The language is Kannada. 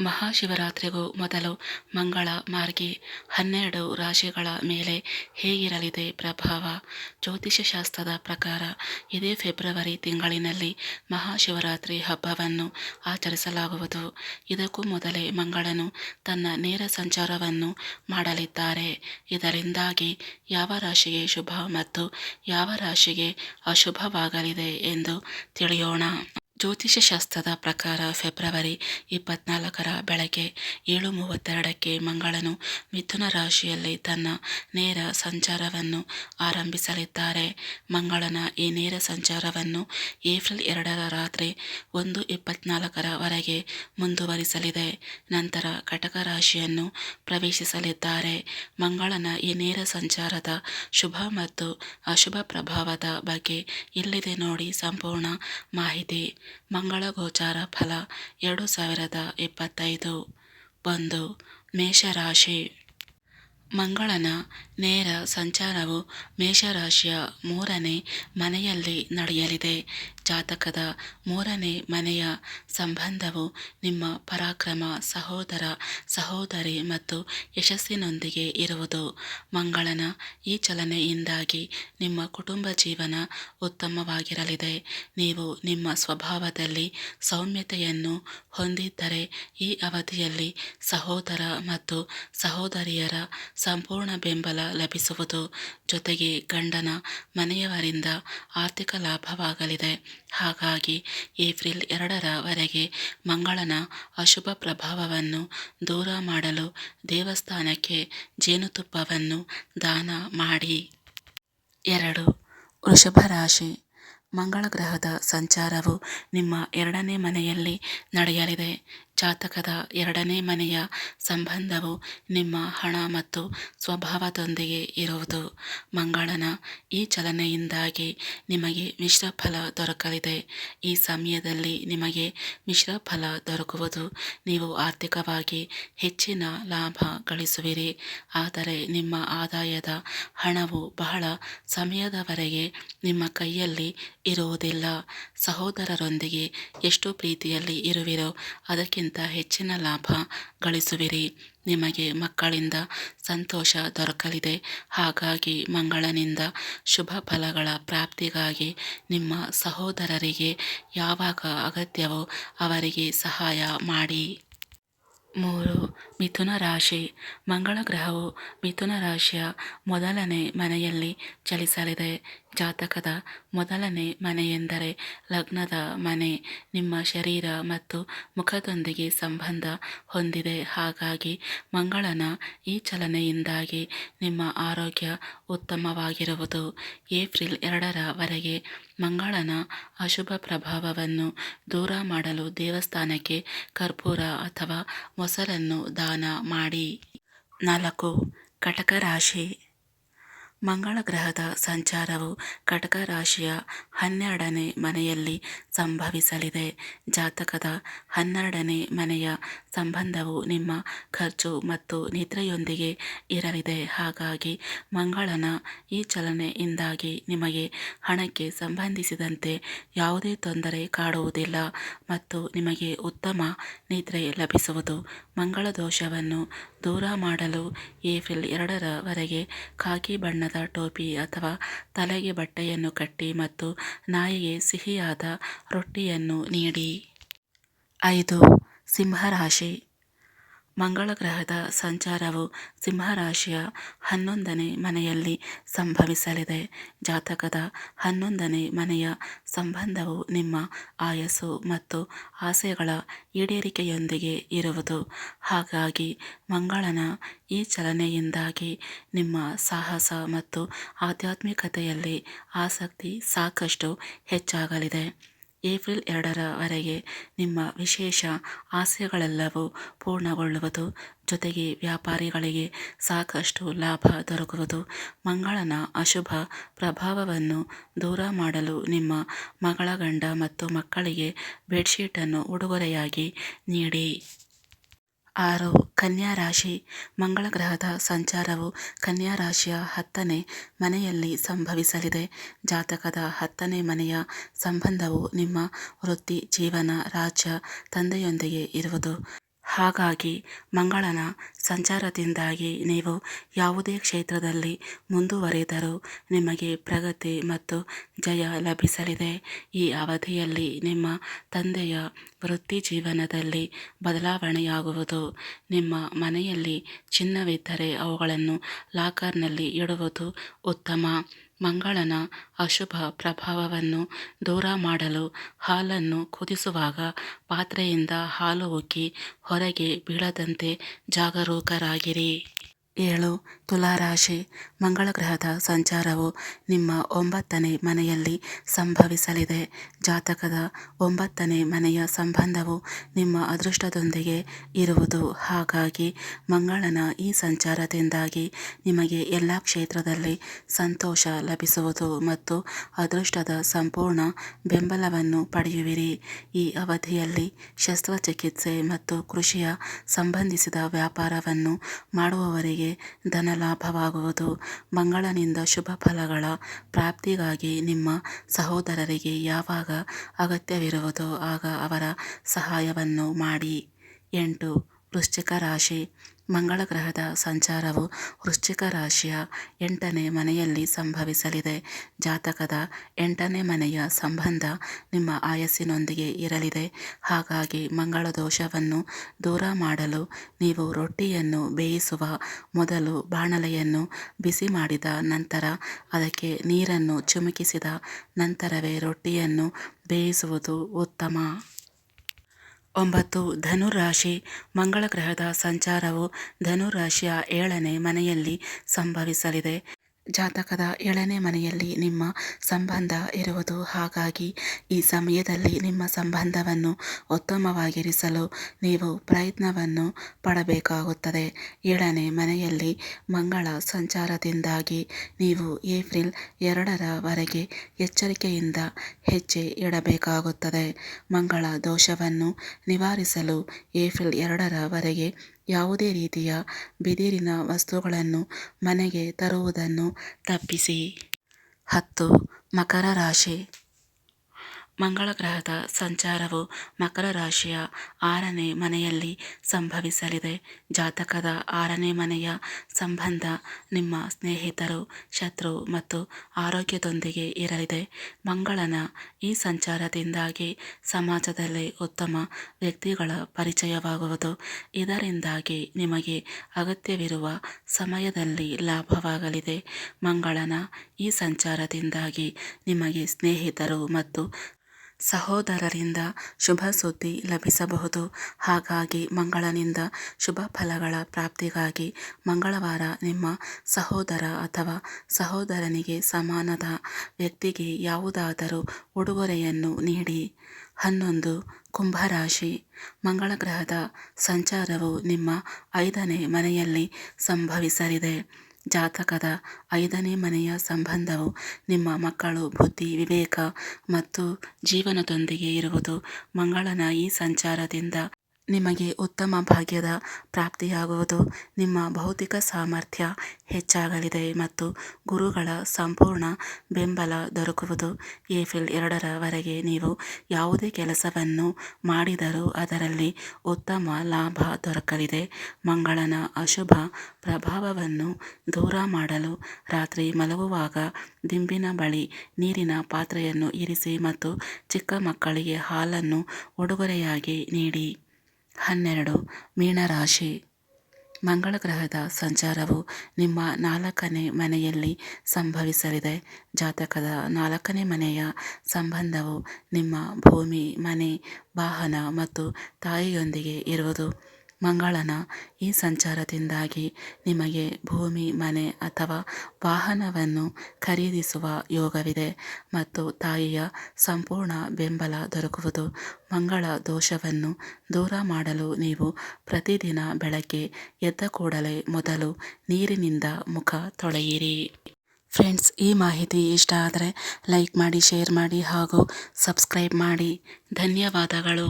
ಮಹಾಶಿವರಾತ್ರಿಗೂ ಮೊದಲು ಮಂಗಳ, ಮಾರ್ಗಿ ಹನ್ನೆರಡು ರಾಶಿಗಳ ಮೇಲೆ ಹೇಗಿರಲಿದೆ ಪ್ರಭಾವ? ಜ್ಯೋತಿಷಶಾಸ್ತ್ರದ ಪ್ರಕಾರ ಇದೇ ಫೆಬ್ರವರಿ ತಿಂಗಳಿನಲ್ಲಿ ಮಹಾಶಿವರಾತ್ರಿ ಹಬ್ಬವನ್ನು ಆಚರಿಸಲಾಗುವುದು. ಇದಕ್ಕೂ ಮೊದಲೇ ಮಂಗಳನು ತನ್ನ ನೇರ ಸಂಚಾರವನ್ನು ಮಾಡಲಿದ್ದಾರೆ. ಇದರಿಂದಾಗಿ ಯಾವ ರಾಶಿಗೆ ಶುಭ ಮತ್ತು ಯಾವ ರಾಶಿಗೆ ಅಶುಭವಾಗಲಿದೆ ಎಂದು ತಿಳಿಯೋಣ. ಜ್ಯೋತಿಷ್ಯಶಾಸ್ತ್ರದ ಪ್ರಕಾರ ಫೆಬ್ರವರಿ ಇಪ್ಪತ್ನಾಲ್ಕರ ಬೆಳಗ್ಗೆ ಏಳು ಮೂವತ್ತೆರಡಕ್ಕೆ ಮಂಗಳನು ಮಿಥುನ ರಾಶಿಯಲ್ಲಿ ತನ್ನ ನೇರ ಸಂಚಾರವನ್ನು ಆರಂಭಿಸಲಿದ್ದಾರೆ. ಮಂಗಳನ ಈ ನೇರ ಸಂಚಾರವನ್ನು ಏಪ್ರಿಲ್ ಎರಡರ ರಾತ್ರಿ ಒಂದು ಇಪ್ಪತ್ನಾಲ್ಕರ ವರೆಗೆ ಮುಂದುವರಿಸಲಿದೆ. ನಂತರ ಕಟಕ ರಾಶಿಯನ್ನು ಪ್ರವೇಶಿಸಲಿದ್ದಾರೆ. ಮಂಗಳನ ಈ ನೇರ ಸಂಚಾರದ ಶುಭ ಮತ್ತು ಅಶುಭ ಪ್ರಭಾವದ ಬಗ್ಗೆ ಇಲ್ಲಿದೆ ನೋಡಿ ಸಂಪೂರ್ಣ ಮಾಹಿತಿ. ಮಂಗಳ ಗೋಚಾರ ಫಲ ಎರಡು ಸಾವಿರದ ಇಪ್ಪತ್ತೈದು. ಒಂದು. ಮೇಷರಾಶಿ. ಮಂಗಳನ ನೇರ ಸಂಚಾರವು ಮೇಷರಾಶಿಯ ಮೂರನೇ ಮನೆಯಲ್ಲಿ ನಡೆಯಲಿದೆ. ಜಾತಕದ ಮೂರನೇ ಮನೆಯ ಸಂಬಂಧವು ನಿಮ್ಮ ಪರಾಕ್ರಮ ಸಹೋದರ ಸಹೋದರಿ ಮತ್ತು ಯಶಸ್ಸಿನೊಂದಿಗೆ ಇರುವುದು. ಮಂಗಳನ ಈ ಚಲನೆಯಿಂದಾಗಿ ನಿಮ್ಮ ಕುಟುಂಬ ಜೀವನ ಉತ್ತಮವಾಗಿರಲಿದೆ. ನೀವು ನಿಮ್ಮ ಸ್ವಭಾವದಲ್ಲಿ ಸೌಮ್ಯತೆಯನ್ನು ಹೊಂದಿದ್ದರೆ ಈ ಅವಧಿಯಲ್ಲಿ ಸಹೋದರ ಮತ್ತು ಸಹೋದರಿಯರ ಸಂಪೂರ್ಣ ಬೆಂಬಲ ಲಭಿಸುವುದು. ಜೊತೆಗೆ ಗಂಡನ ಮನೆಯವರಿಂದ ಆರ್ಥಿಕ ಲಾಭವಾಗಲಿದೆ. ಹಾಗಾಗಿ ಏಪ್ರಿಲ್ ಎರಡರ ವರೆಗೆ ಮಂಗಳನ ಅಶುಭ ಪ್ರಭಾವವನ್ನು ದೂರ ಮಾಡಲು ದೇವಸ್ಥಾನಕ್ಕೆ ಜೇನುತುಪ್ಪವನ್ನು ದಾನ ಮಾಡಿ. ಎರಡು. ವೃಷಭ ರಾಶಿ. ಮಂಗಳ ಗ್ರಹದ ಸಂಚಾರವು ನಿಮ್ಮ ಎರಡನೇ ಮನೆಯಲ್ಲಿ ನಡೆಯಲಿದೆ. ಜಾತಕದ ಎರಡನೇ ಮನೆಯ ಸಂಬಂಧವು ನಿಮ್ಮ ಹಣ ಮತ್ತು ಸ್ವಭಾವದೊಂದಿಗೆ ಇರುವುದು. ಮಂಗಳನ ಈ ಚಲನೆಯಿಂದಾಗಿ ನಿಮಗೆ ಮಿಶ್ರ ಫಲ ದೊರಕಲಿದೆ. ಈ ಸಮಯದಲ್ಲಿ ನಿಮಗೆ ಮಿಶ್ರ ಫಲ ದೊರಕುವುದು. ನೀವು ಆರ್ಥಿಕವಾಗಿ ಹೆಚ್ಚಿನ ಲಾಭ ಗಳಿಸುವಿರಿ. ಆದರೆ ನಿಮ್ಮ ಆದಾಯದ ಹಣವು ಬಹಳ ಸಮಯದವರೆಗೆ ನಿಮ್ಮ ಕೈಯಲ್ಲಿ ಇರುವುದಿಲ್ಲ. ಸಹೋದರರೊಂದಿಗೆ ಎಷ್ಟು ಪ್ರೀತಿಯಲ್ಲಿ ಇರುವಿರೋ ಅದಕ್ಕಿಂತ ಹೆಚ್ಚಿನ ಲಾಭ ಗಳಿಸುವಿರಿ. ನಿಮಗೆ ಮಕ್ಕಳಿಂದ ಸಂತೋಷ ದೊರಕಲಿದೆ. ಹಾಗಾಗಿ ಮಂಗಳನಿಂದ ಶುಭ ಫಲಗಳ ಪ್ರಾಪ್ತಿಗಾಗಿ ನಿಮ್ಮ ಸಹೋದರರಿಗೆ ಯಾವಾಗ ಅಗತ್ಯವೋ ಅವರಿಗೆ ಸಹಾಯ ಮಾಡಿ. ಮೂರು, ಮಿಥುನ ರಾಶಿ. ಮಂಗಳ ಗ್ರಹವು ಮಿಥುನ ರಾಶಿಯ ಮೊದಲನೇ ಮನೆಯಲ್ಲಿ ಚಲಿಸಲಿದೆ. ಜಾತಕದ ಮೊದಲನೇ ಮನೆಯೆಂದರೆ ಲಗ್ನದ ಮನೆ. ನಿಮ್ಮ ಶರೀರ ಮತ್ತು ಮುಖದೊಂದಿಗೆ ಸಂಬಂಧ ಹೊಂದಿದೆ. ಹಾಗಾಗಿ ಮಂಗಳನ ಈ ಚಲನೆಯಿಂದಾಗಿ ನಿಮ್ಮ ಆರೋಗ್ಯ ಉತ್ತಮವಾಗಿರುವುದು. ಏಪ್ರಿಲ್ ಎರಡರ ವರೆಗೆ ಮಂಗಳನ ಅಶುಭ ಪ್ರಭಾವವನ್ನು ದೂರ ಮಾಡಲು ದೇವಸ್ಥಾನಕ್ಕೆ ಕರ್ಪೂರ ಅಥವಾ ಮೊಸರನ್ನು ದಾನ ಮಾಡಿ. ನಾಲ್ಕು ಕಟಕ ರಾಶಿ ಮಂಗಳ ಗ್ರಹದ ಸಂಚಾರವು ಕಟಕ ರಾಶಿಯ ಹನ್ನೆರಡನೇ ಮನೆಯಲ್ಲಿ ಸಂಭವಿಸಲಿದೆ. ಜಾತಕದ ಹನ್ನೆರಡನೇ ಮನೆಯ ಸಂಬಂಧವು ನಿಮ್ಮ ಖರ್ಚು ಮತ್ತು ನಿದ್ರೆಯೊಂದಿಗೆ ಇರಲಿದೆ. ಹಾಗಾಗಿ ಮಂಗಳನ ಈ ಚಲನೆಯಿಂದಾಗಿ ನಿಮಗೆ ಹಣಕ್ಕೆ ಸಂಬಂಧಿಸಿದಂತೆ ಯಾವುದೇ ತೊಂದರೆ ಕಾಡುವುದಿಲ್ಲ ಮತ್ತು ನಿಮಗೆ ಉತ್ತಮ ನಿದ್ರೆ ಲಭಿಸುವುದು. ಮಂಗಳ ದೋಷವನ್ನು ದೂರ ಮಾಡಲು ಏಪ್ರಿಲ್ ಎರಡರವರೆಗೆ ಖಾಕಿ ಖಾಕಿ ಬಣ್ಣದ ಟೋಪಿ ಅಥವಾ ತಲೆಗೆ ಬಟ್ಟೆಯನ್ನು ಕಟ್ಟಿ ಮತ್ತು ನಾಯಿಗೆ ಸಿಹಿಯಾದ ರೊಟ್ಟಿಯನ್ನು ನೀಡಿ. ಐದು. ಸಿಂಹರಾಶಿ. ಮಂಗಳ ಗ್ರಹದ ಸಂಚಾರವು ಸಿಂಹರಾಶಿಯ ಹನ್ನೊಂದನೇ ಮನೆಯಲ್ಲಿ ಸಂಭವಿಸಲಿದೆ. ಜಾತಕದ ಹನ್ನೊಂದನೇ ಮನೆಯ ಸಂಬಂಧವು ನಿಮ್ಮ ಆಯಸ್ಸು ಮತ್ತು ಆಸೆಗಳ ಈಡೇರಿಕೆಯೊಂದಿಗೆ ಇರುವುದು. ಹಾಗಾಗಿ ಮಂಗಳನ ಈ ಚಲನೆಯಿಂದಾಗಿ ನಿಮ್ಮ ಸಾಹಸ ಮತ್ತು ಆಧ್ಯಾತ್ಮಿಕತೆಯಲ್ಲಿ ಆಸಕ್ತಿ ಸಾಕಷ್ಟು ಹೆಚ್ಚಾಗಲಿದೆ. ಏಪ್ರಿಲ್ ಎರಡರವರೆಗೆ ನಿಮ್ಮ ವಿಶೇಷ ಆಸೆಗಳೆಲ್ಲವೂ ಪೂರ್ಣಗೊಳ್ಳುವುದು. ಜೊತೆಗೆ ವ್ಯಾಪಾರಿಗಳಿಗೆ ಸಾಕಷ್ಟು ಲಾಭ ದೊರಕುವುದು. ಮಂಗಳನ ಅಶುಭ ಪ್ರಭಾವವನ್ನು ದೂರ ಮಾಡಲು ನಿಮ್ಮ ಮಗಳ ಗಂಡ ಮತ್ತು ಮಕ್ಕಳಿಗೆ ಬೆಡ್ಶೀಟನ್ನು ಉಡುಗೊರೆಯಾಗಿ ನೀಡಿ. ಆರು, ಕನ್ಯಾ ರಾಶಿ, ಮಂಗಳ ಗ್ರಹದ ಸಂಚಾರವು ಕನ್ಯಾ ರಾಶಿಯ ಹತ್ತನೇ ಮನೆಯಲ್ಲಿ ಸಂಭವಿಸಲಿದೆ. ಜಾತಕದ ಹತ್ತನೇ ಮನೆಯ ಸಂಬಂಧವು ನಿಮ್ಮ ವೃತ್ತಿ, ಜೀವನ, ರಾಜ್ಯ, ತಂದೆಯೊಂದಿಗೆ ಇರುವುದು. ಹಾಗಾಗಿ ಮಂಗಳನ ಸಂಚಾರದಿಂದಾಗಿ ನೀವು ಯಾವುದೇ ಕ್ಷೇತ್ರದಲ್ಲಿ ಮುಂದುವರೆದರೂ ನಿಮಗೆ ಪ್ರಗತಿ ಮತ್ತು ಜಯ ಲಭಿಸಲಿದೆ. ಈ ಅವಧಿಯಲ್ಲಿ ನಿಮ್ಮ ತಂದೆಯ ವೃತ್ತಿ ಜೀವನದಲ್ಲಿ ಬದಲಾವಣೆಯಾಗುವುದು, ನಿಮ್ಮ ಮನೆಯಲ್ಲಿ ಚಿನ್ನವಿದ್ದರೆ ಅವುಗಳನ್ನು ಲಾಕರ್ನಲ್ಲಿ ಇಡುವುದು ಉತ್ತಮ. ಮಂಗಳನ ಅಶುಭ ಪ್ರಭಾವವನ್ನು ದೂರ ಮಾಡಲು ಹಾಲನ್ನು ಕುದಿಸುವಾಗ ಪಾತ್ರೆಯಿಂದ ಹಾಲು ಉಕ್ಕಿ ಹೊರಗೆ ಬೀಳದಂತೆ ಜಾಗರೂಕರಾಗಿರಿ. ಏಳು ತುಲಾರಾಶಿ ಮಂಗಳ ಗ್ರಹದ ಸಂಚಾರವು ನಿಮ್ಮ ಒಂಬತ್ತನೇ ಮನೆಯಲ್ಲಿ ಸಂಭವಿಸಲಿದೆ. ಜಾತಕದ ಒಂಬತ್ತನೇ ಮನೆಯ ಸಂಬಂಧವು ನಿಮ್ಮ ಅದೃಷ್ಟದೊಂದಿಗೆ ಇರುವುದು. ಹಾಗಾಗಿ ಮಂಗಳನ ಈ ಸಂಚಾರದಿಂದಾಗಿ ನಿಮಗೆ ಎಲ್ಲ ಕ್ಷೇತ್ರದಲ್ಲಿ ಸಂತೋಷ ಲಭಿಸುವುದು ಮತ್ತು ಅದೃಷ್ಟದ ಸಂಪೂರ್ಣ ಬೆಂಬಲವನ್ನು ಪಡೆಯುವಿರಿ. ಈ ಅವಧಿಯಲ್ಲಿ ಶಸ್ತ್ರಚಿಕಿತ್ಸೆ ಮತ್ತು ಕೃಷಿಯ ಸಂಬಂಧಿಸಿದ ವ್ಯಾಪಾರವನ್ನು ಮಾಡುವವರಿಗೆ ಧನಲಾಭವಾಗುವುದು ಮಂಗಳನಿಂದ ಶುಭ ಫಲಗಳ ಪ್ರಾಪ್ತಿಗಾಗಿ ನಿಮ್ಮ ಸಹೋದರರಿಗೆ ಯಾವಾಗ ಅಗತ್ಯವಿರುವುದೋ ಆಗ ಅವರ ಸಹಾಯವನ್ನು ಮಾಡಿ. ಎಂಟು ವೃಶ್ಚಿಕ ರಾಶಿ. ಮಂಗಳ ಗ್ರಹದ ಸಂಚಾರವು ವೃಶ್ಚಿಕ ರಾಶಿಯ ಎಂಟನೇ ಮನೆಯಲ್ಲಿ ಸಂಭವಿಸಲಿದೆ. ಜಾತಕದ ಎಂಟನೇ ಮನೆಯ ಸಂಬಂಧ ನಿಮ್ಮ ಆಯಸ್ಸಿನೊಂದಿಗೆ ಇರಲಿದೆ. ಹಾಗಾಗಿ ಮಂಗಳ ದೋಷವನ್ನು ದೂರ ಮಾಡಲು ನೀವು ರೊಟ್ಟಿಯನ್ನು ಬೇಯಿಸುವ ಮೊದಲು ಬಾಣಲೆಯನ್ನು ಬಿಸಿ ಮಾಡಿದ ನಂತರ ಅದಕ್ಕೆ ನೀರನ್ನು ಚುಮುಕಿಸಿದ ನಂತರವೇ ರೊಟ್ಟಿಯನ್ನು ಬೇಯಿಸುವುದು ಉತ್ತಮ. ಒಂಬತ್ತು ಧನುರಾಶಿ ಮಂಗಳ ಗ್ರಹದ ಸಂಚಾರವು ಧನುರಾಶಿಯ ಏಳನೇ ಮನೆಯಲ್ಲಿ ಸಂಭವಿಸಲಿದೆ. ಜಾತಕದ ಏಳನೇ ಮನೆಯಲ್ಲಿ ನಿಮ್ಮ ಸಂಬಂಧ ಇರುವುದು ಹಾಗಾಗಿ ಈ ಸಮಯದಲ್ಲಿ ನಿಮ್ಮ ಸಂಬಂಧವನ್ನು ಉತ್ತಮವಾಗಿರಿಸಲು ನೀವು ಪ್ರಯತ್ನವನ್ನು ಪಡಬೇಕಾಗುತ್ತದೆ. ಏಳನೇ ಮನೆಯಲ್ಲಿ ಮಂಗಳ ಸಂಚಾರದಿಂದಾಗಿ ನೀವು ಏಪ್ರಿಲ್ ಎರಡರವರೆಗೆ ಎಚ್ಚರಿಕೆಯಿಂದ ಹೆಜ್ಜೆ ಇಡಬೇಕಾಗುತ್ತದೆ. ಮಂಗಳ ದೋಷವನ್ನು ನಿವಾರಿಸಲು ಏಪ್ರಿಲ್ ಎರಡರವರೆಗೆ ಯಾವುದೇ ರೀತಿಯ ಬಿದಿರಿನ ವಸ್ತುಗಳನ್ನು ಮನೆಗೆ ತರುವುದನ್ನು ತಪ್ಪಿಸಿ. ಹತ್ತು ಮಕರ ರಾಶಿ. ಮಂಗಳ ಗ್ರಹದ ಸಂಚಾರವು ಮಕರ ರಾಶಿಯ ಆರನೇ ಮನೆಯಲ್ಲಿ ಸಂಭವಿಸಲಿದೆ. ಜಾತಕದ ಆರನೇ ಮನೆಯ ಸಂಬಂಧ ನಿಮ್ಮ ಸ್ನೇಹಿತರು, ಶತ್ರು ಮತ್ತು ಆರೋಗ್ಯದೊಂದಿಗೆ ಇರಲಿದೆ. ಮಂಗಳನ ಈ ಸಂಚಾರದಿಂದಾಗಿ ಸಮಾಜದಲ್ಲಿ ಉತ್ತಮ ವ್ಯಕ್ತಿಗಳ ಪರಿಚಯವಾಗುವುದು. ಇದರಿಂದಾಗಿ ನಿಮಗೆ ಅಗತ್ಯವಿರುವ ಸಮಯದಲ್ಲಿ ಲಾಭವಾಗಲಿದೆ. ಮಂಗಳನ ಈ ಸಂಚಾರದಿಂದಾಗಿ ನಿಮಗೆ ಸ್ನೇಹಿತರು ಮತ್ತು ಸಹೋದರರಿಂದ ಶುಭ ಸುದ್ದಿ ಲಭಿಸಬಹುದು. ಹಾಗಾಗಿ ಮಂಗಳನಿಂದ ಶುಭ ಫಲಗಳ ಪ್ರಾಪ್ತಿಗಾಗಿ ಮಂಗಳವಾರ ನಿಮ್ಮ ಸಹೋದರ ಅಥವಾ ಸಹೋದರನಿಗೆ ಸಮಾನದ ವ್ಯಕ್ತಿಗೆ ಯಾವುದಾದರೂ ಉಡುಗೊರೆಯನ್ನು ನೀಡಿ. ಹನ್ನೊಂದು, ಕುಂಭರಾಶಿ. ಮಂಗಳ ಗ್ರಹದ ಸಂಚಾರವು ನಿಮ್ಮ ಐದನೇ ಮನೆಯಲ್ಲಿ ಸಂಭವಿಸಲಿದೆ. ಜಾತಕದ ಐದನೇ ಮನೆಯ ಸಂಬಂಧವು ನಿಮ್ಮ ಮಕ್ಕಳು ಬುದ್ಧಿ ವಿವೇಕ ಮತ್ತು ಜೀವನದೊಂದಿಗೆ ಇರುವುದು. ಮಂಗಳನ ಈ ಸಂಚಾರದಿಂದ ನಿಮಗೆ ಉತ್ತಮ ಭಾಗ್ಯದ ಪ್ರಾಪ್ತಿಯಾಗುವುದು. ನಿಮ್ಮ ಭೌತಿಕ ಸಾಮರ್ಥ್ಯ ಹೆಚ್ಚಾಗಲಿದೆ ಮತ್ತು ಗುರುಗಳ ಸಂಪೂರ್ಣ ಬೆಂಬಲ ದೊರಕುವುದು. ಏಪ್ರಿಲ್ ಎರಡರವರೆಗೆ ನೀವು ಯಾವುದೇ ಕೆಲಸವನ್ನು ಮಾಡಿದರೂ ಅದರಲ್ಲಿ ಉತ್ತಮ ಲಾಭ ದೊರಕಲಿದೆ. ಮಂಗಳನ ಅಶುಭ ಪ್ರಭಾವವನ್ನು ದೂರ ಮಾಡಲು ರಾತ್ರಿ ಮಲಗುವಾಗ ದಿಂಬಿನ ಬಳಿ ನೀರಿನ ಪಾತ್ರೆಯನ್ನು ಇರಿಸಿ ಮತ್ತು ಚಿಕ್ಕ ಮಕ್ಕಳಿಗೆ ಹಾಲನ್ನು ಉಡುಗೊರೆಯಾಗಿ ನೀಡಿ. ಹನ್ನೆರಡು. ಮೀನರಾಶಿ ಮಂಗಳ ಗ್ರಹದ ಸಂಚಾರವು ನಿಮ್ಮ ನಾಲ್ಕನೇ ಮನೆಯಲ್ಲಿ ಸಂಭವಿಸಲಿದೆ. ಜಾತಕದ ನಾಲ್ಕನೇ ಮನೆಯ ಸಂಬಂಧವು ನಿಮ್ಮ ಭೂಮಿ, ಮನೆ, ವಾಹನ ಮತ್ತು ತಾಯಿಯೊಂದಿಗೆ ಇರುವುದು. ಮಂಗಳನ ಈ ಸಂಚಾರದಿಂದಾಗಿ ನಿಮಗೆ ಭೂಮಿ, ಮನೆ ಅಥವಾ ವಾಹನವನ್ನು ಖರೀದಿಸುವ ಯೋಗವಿದೆ ಮತ್ತು ತಾಯಿಯ ಸಂಪೂರ್ಣ ಬೆಂಬಲ ದೊರಕುವುದು. ಮಂಗಳ ದೋಷವನ್ನು ದೂರ ಮಾಡಲು ನೀವು ಪ್ರತಿದಿನ ಬೆಳಗ್ಗೆ ಎದ್ದ ಕೂಡಲೇ ಮೊದಲು ನೀರಿನಿಂದ ಮುಖ ತೊಳೆಯಿರಿ. ಫ್ರೆಂಡ್ಸ್, ಈ ಮಾಹಿತಿ ಇಷ್ಟ ಆದರೆ ಲೈಕ್ ಮಾಡಿ, ಶೇರ್ ಮಾಡಿ ಹಾಗೂ ಸಬ್ಸ್ಕ್ರೈಬ್ ಮಾಡಿ. ಧನ್ಯವಾದಗಳು.